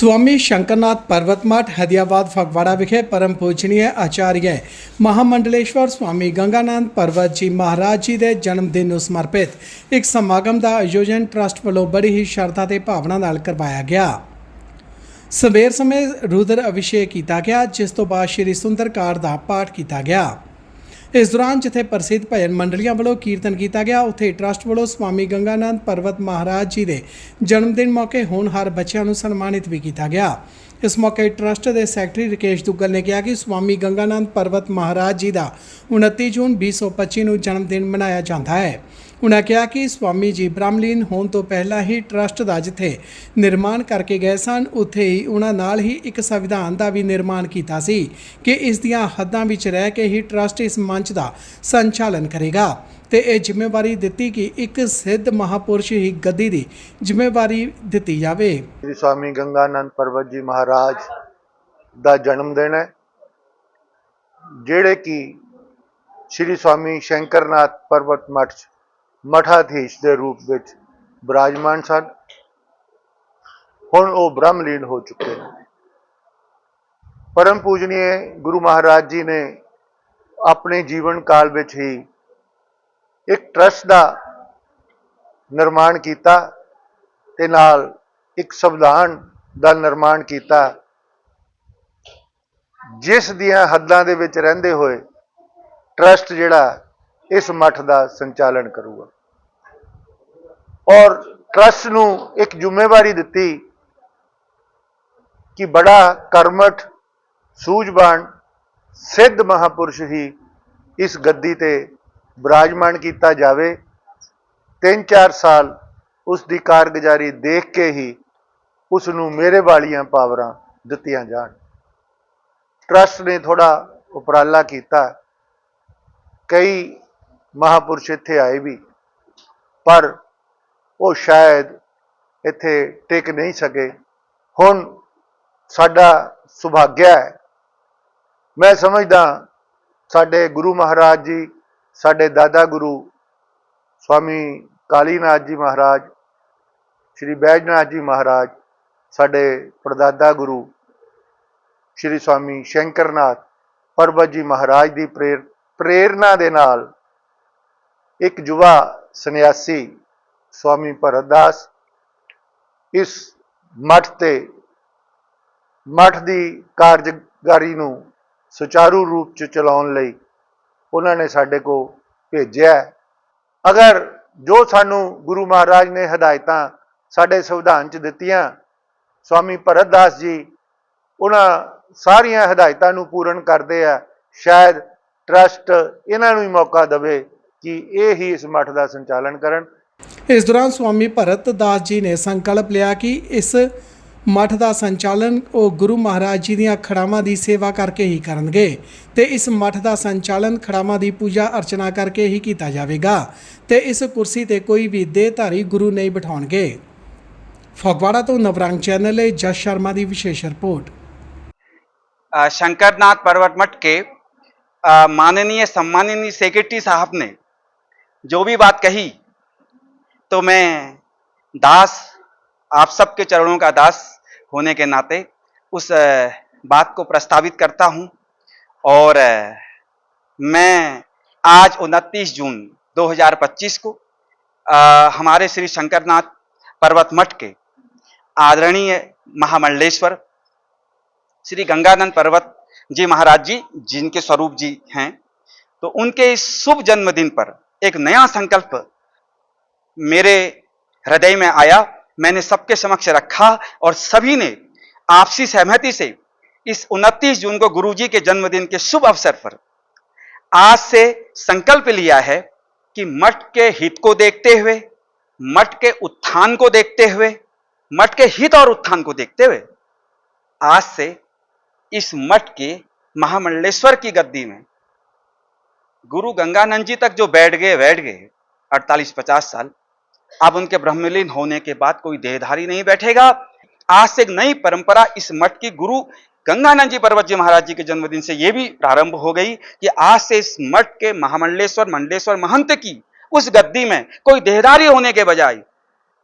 સ્વામી શંકરનાથ પર્વતમઠ હદિયાબાદ ફગવાડા વિખે પરમ પૂજનીય આચાર્ય મહામંડલેશ્વર સ્વામી ગંગાનંਦ ਪਰਵਤਜੀ ਮਹਾਰਾਜ ਜੀ ਦੇ ਜਨਮ ਦਿਨ ਨੂੰ ਸਮਰਪਿਤ ਇੱਕ ਸਮਾਗਮ ਦਾ ਆਯੋਜਨ ਟਰਸਟ ਵੱਲੋਂ ਬੜੀ ਹੀ ਸ਼ਰਧਾ ਤੇ ਭਾਵਨਾ ਨਾਲ ਕਰਵਾਇਆ ਗਿਆ ਸਵੇਰ ਸਮੇਂ ਰੁਦਰ ਅਭਿਸ਼ੇਕ ਕੀਤਾ ਗਿਆ ਜਿਸ ਤੋਂ ਬਾਅਦ ਸ਼੍ਰੀ ਸੁੰਦਰਕਾਰ ਦਾ ਪਾਠ ਕੀਤਾ ਗਿਆ ਇਸ ਦੌਰਾਨ ਜਿੱਥੇ ਪ੍ਰਸਿੱਧ ਭਜਨ ਮੰਡਲੀਆਂ ਵੱਲੋਂ ਕੀਰਤਨ ਕੀਤਾ ਗਿਆ, ਉੱਥੇ ਟਰਸਟ ਵੱਲੋਂ ਸਵਾਮੀ ਗੰਗਾਨੰਦ ਪਰਵਤ ਮਹਾਰਾਜ ਜੀ ਦੇ ਜਨਮ ਦਿਨ ਮੌਕੇ ਹੋਣਹਾਰ ਬੱਚਿਆਂ ਨੂੰ ਸਨਮਾਨਿਤ ਵੀ ਕੀਤਾ ਗਿਆ। ਇਸ ਮੌਕੇ ਟਰਸਟ ਦੇ ਸੈਕਟਰੀ ਰਕੇਸ਼ ਦੁੱਗਲ ਨੇ ਕਿਹਾ ਕਿ ਸਵਾਮੀ ਗੰਗਾਨੰਦ ਪਰਵਤ ਮਹਾਰਾਜ ਜੀ ਦਾ 29 ਜੂਨ 2025 ਨੂੰ ਜਨਮ ਦਿਨ ਮਨਾਇਆ ਜਾਂਦਾ ਹੈ। ਉਨ੍ਹਾਂ ਕਿਹਾ ਕਿ ਸਵਾਮੀ ਜੀ ਬ੍ਰਹਮਲੀਨ ਹੋਣ ਤੋਂ ਪਹਿਲਾਂ ਹੀ ਟਰਸਟ ਦਾ ਜਿੱਥੇ ਨਿਰਮਾਣ ਕਰਕੇ ਗਏ ਸਨ, ਉੱਥੇ ਹੀ ਉਹਨਾਂ ਨਾਲ ਹੀ ਇੱਕ ਸੰਵਿਧਾਨ ਦਾ ਵੀ ਨਿਰਮਾਣ ਕੀਤਾ ਸੀ ਕਿ ਇਸ ਦੀਆਂ ਹੱਦਾਂ ਵਿੱਚ ਰਹਿ ਕੇ ਹੀ ਟਰਸਟ ਇਸ ਮੰਚ ਦਾ ਸੰਚਾਲਨ ਕਰੇਗਾ। ਤੇ ਇਹ ਜ਼ਿੰਮੇਵਾਰੀ ਦਿੱਤੀ ਕਿ ਇੱਕ ਸਿੱਧ ਮਹਾਪੁਰਸ਼ ਹੀ ਗੱਦੀ ਦੀ ਜ਼ਿੰਮੇਵਾਰੀ ਦਿੱਤੀ ਜਾਵੇ। ਸ੍ਰੀ ਸਵਾਮੀ ਗੰਗਾਨੰਦ ਪਰਵਤ ਜੀ ਮਹਾਰਾਜ ਦਾ ਜਨਮ ਦਿਨ ਹੈ, ਜਿਹੜੇ ਕਿ ਸ੍ਰੀ ਸਵਾਮੀ ਸ਼ੰਕਰਨਾਥ ਪਰਵਤ ਮਠ ਮਠਾਧੀਸ਼ ਦੇ ਰੂਪ ਵਿੱਚ ਬਿਰਾਜਮਾਨ ਸਨ। ਹੁਣ ਉਹ ਬ੍ਰਹਮਲੀਨ ਹੋ ਚੁੱਕੇ ਨੇ। ਪਰਮ ਪੂਜਨੀਏ, ਗੁਰੂ ਮਹਾਰਾਜ ਜੀ ਨੇ ਆਪਣੇ ਜੀਵਨ ਕਾਲ ਵਿੱਚ ਹੀ ਇੱਕ ਟਰਸਟ ਦਾ ਨਿਰਮਾਣ ਕੀਤਾ ਤੇ ਨਾਲ ਇੱਕ ਸੰਵਿਧਾਨ ਦਾ ਨਿਰਮਾਣ ਕੀਤਾ, ਜਿਸ ਦੀਆਂ ਹੱਦਾਂ ਦੇ ਵਿੱਚ ਰਹਿੰਦੇ ਹੋਏ ਟਰਸਟ ਜਿਹੜਾ ਇਸ ਮਠ ਦਾ ਸੰਚਾਲਨ ਕਰੂਗਾ। ਔਰ ਟਰਸਟ ਨੂੰ ਇੱਕ ਜ਼ਿੰਮੇਵਾਰੀ ਦਿੱਤੀ ਕਿ ਬੜਾ ਕਰਮਠ, ਸੂਝਵਾਨ, ਸਿੱਧ ਮਹਾਪੁਰਸ਼ ਹੀ ਇਸ ਗੱਦੀ ਤੇ ਬਿਰਾਜਮਾਨ ਕੀਤਾ ਜਾਵੇ। 3-4 ਸਾਲ ਉਸ ਦੀ ਕਾਰਗੁਜ਼ਾਰੀ ਦੇਖ ਕੇ ਹੀ ਉਸ ਨੂੰ ਮੇਰੇ ਵਾਲੀਆਂ ਪਾਵਰਾਂ ਦਿੱਤੀਆਂ ਜਾਣ। ਟਰਸਟ ਨੇ ਥੋੜਾ ਉਪਰਾਲਾ ਕੀਤਾ। ਕਈ ਮਹਾਪੁਰਸ਼ ਇੱਥੇ ਆਏ ਵੀ, ਪਰ ਉਹ ਸ਼ਾਇਦ ਇੱਥੇ ਟਿਕ ਨਹੀਂ ਸਕੇ। ਹੁਣ ਸਾਡਾ ਸੁਭਾਗਿਆ ਹੈ। ਮੈਂ ਸਮਝਦਾ ਸਾਡੇ ਗੁਰੂ ਮਹਾਰਾਜ ਜੀ, ਸਾਡੇ ਦਾਦਾ ਗੁਰੂ ਸਵਾਮੀ ਕਾਲੀਨਾਥ ਜੀ ਮਹਾਰਾਜ, ਸ਼੍ਰੀ ਬੈਜਨਾਥ ਜੀ ਮਹਾਰਾਜ, ਸਾਡੇ ਪਰਦਾਦਾ ਗੁਰੂ ਸ਼੍ਰੀ ਸਵਾਮੀ ਸ਼ੰਕਰਨਾਥ ਪਰਬਤ ਜੀ ਮਹਾਰਾਜ ਦੀ ਪ੍ਰੇਰ ਪ੍ਰੇਰਣਾ ਦੇ ਨਾਲ ਇੱਕ ਯੁਵਾ ਸੰਨਿਆਸੀ ਸਵਾਮੀ ਭਰਤਦਾਸ ਇਸ ਮਠ ਤੇ, ਮਠ ਦੀ ਕਾਰਜਕਾਰੀ ਨੂੰ ਸੁਚਾਰੂ ਰੂਪ ਚ ਚਲਾਉਣ ਲਈ ਉਹਨਾਂ ਨੇ ਸਾਡੇ ਕੋ ਭੇਜਿਆ ਅਗਰ ਜੋ ਸਾਨੂੰ ਗੁਰੂ ਮਹਾਰਾਜ ਨੇ ਹਦਾਇਤਾਂ ਸਾਡੇ ਸੰਵਿਧਾਨ ਚ ਦਿੱਤੀਆਂ, ਸਵਾਮੀ ਭਰਤਦਾਸ ਜੀ ਉਹਨਾਂ ਸਾਰੀਆਂ ਹਦਾਇਤਾਂ ਨੂੰ ਪੂਰਨ ਕਰਦੇ ਆ, ਸ਼ਾਇਦ ਟਰਸਟ ਇਹਨਾਂ ਨੂੰ ਹੀ ਮੌਕਾ ਦੇਵੇ ਕਿ ਇਹ ਹੀ ਇਸ ਮਠ ਦਾ ਸੰਚਾਲਨ ਕਰਨ। ਇਸ ਦੌਰਾਨ ਸਵਾਮੀ ਭਰਤ ਦਾਸ ਜੀ ਨੇ ਸੰਕਲਪ ਲਿਆ ਕਿ ਇਸ ਮਠ ਦਾ ਸੰਚਾਲਨ ਉਹ ਗੁਰੂ ਮਹਾਰਾਜ ਜੀ ਦੀਆਂ ਖੜਾਵਾਂ ਦੀ ਸੇਵਾ ਕਰਕੇ ਹੀ ਕਰਨਗੇ ਤੇ ਇਸ ਮਠ ਦਾ ਸੰਚਾਲਨ ਖੜਾਵਾਂ ਦੀ ਪੂਜਾ ਅਰਚਨਾ ਕਰਕੇ ਹੀ ਕੀਤਾ ਜਾਵੇਗਾ ਤੇ ਇਸ ਕੁਰਸੀ ਤੇ ਕੋਈ ਵੀ ਦੇਹ ਧਾਰੀ ਗੁਰੂ ਨਹੀਂ ਬਿਠਾਉਣਗੇ। ਫਗਵਾੜਾ ਤੋਂ ਨਵਰੰਗ ਚੈਨਲ ਲਈ ਜਸ ਸ਼ਰਮਾ ਦੀ ਵਿਸ਼ੇਸ਼ ਰਿਪੋਰਟ। शंकरनाथ पर्वत मठ के माननीय सम्माननीय सेक्रेटरी साहब ने जो भी बात कही तो मैं दास आप सबके चरणों का दास होने के नाते उस बात को प्रस्तावित करता हूँ। और मैं आज 29 जून 2025 को अ, हमारे श्री शंकरनाथ पर्वत मठ के आदरणीय महामंडलेश्वर श्री गंगानंद पर्वत जी महाराज जी जिनके स्वरूप जी हैं तो उनके इस शुभ जन्मदिन पर एक नया संकल्प मेरे हृदय में आया, मैंने सबके समक्ष रखा और सभी ने आपसी सहमति से इस 29 जून को गुरुजी के जन्मदिन के शुभ अवसर पर आज से संकल्प लिया है कि मठ के हित को देखते हुए, मठ के उत्थान को देखते हुए, मठ के हित और उत्थान को देखते हुए आज से इस मठ के महामंडलेश्वर की गद्दी में गुरु गंगानंद जी तक जो बैठ गए बैठ गए 48-50 साल। अब उनके ब्रह्मलीन होने के बाद कोई देहधारी नहीं बैठेगा। आज से नई परंपरा इस मठ की गुरु गंगानंद जी पर्वत जी महाराज जी के जन्मदिन से यह भी प्रारंभ हो गई कि आज से इस मठ के महामंडलेश्वर मंडलेश्वर महंत की उस गद्दी में कोई देहदारी होने के बजाय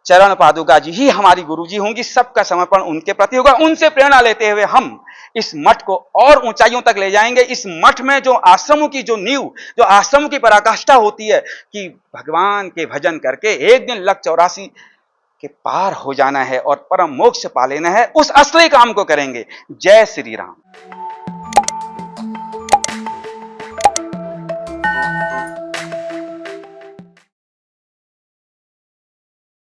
चरण पादुका जी ही हमारी गुरु जी होंगी, सबका समर्पण उनके प्रति होगा। उनसे प्रेरणा लेते हुए हम इस मठ को और ऊंचाइयों तक ले जाएँगे। इस मठ में जो आश्रमों की जो नींव, जो आश्रमों की पराकाष्ठा होती है कि भगवान के भजन करके एक दिन लक चौरासी के पार हो जाना है और परम मोक्ष पा लेना है, उस असली काम को करेंगे। जय श्री राम।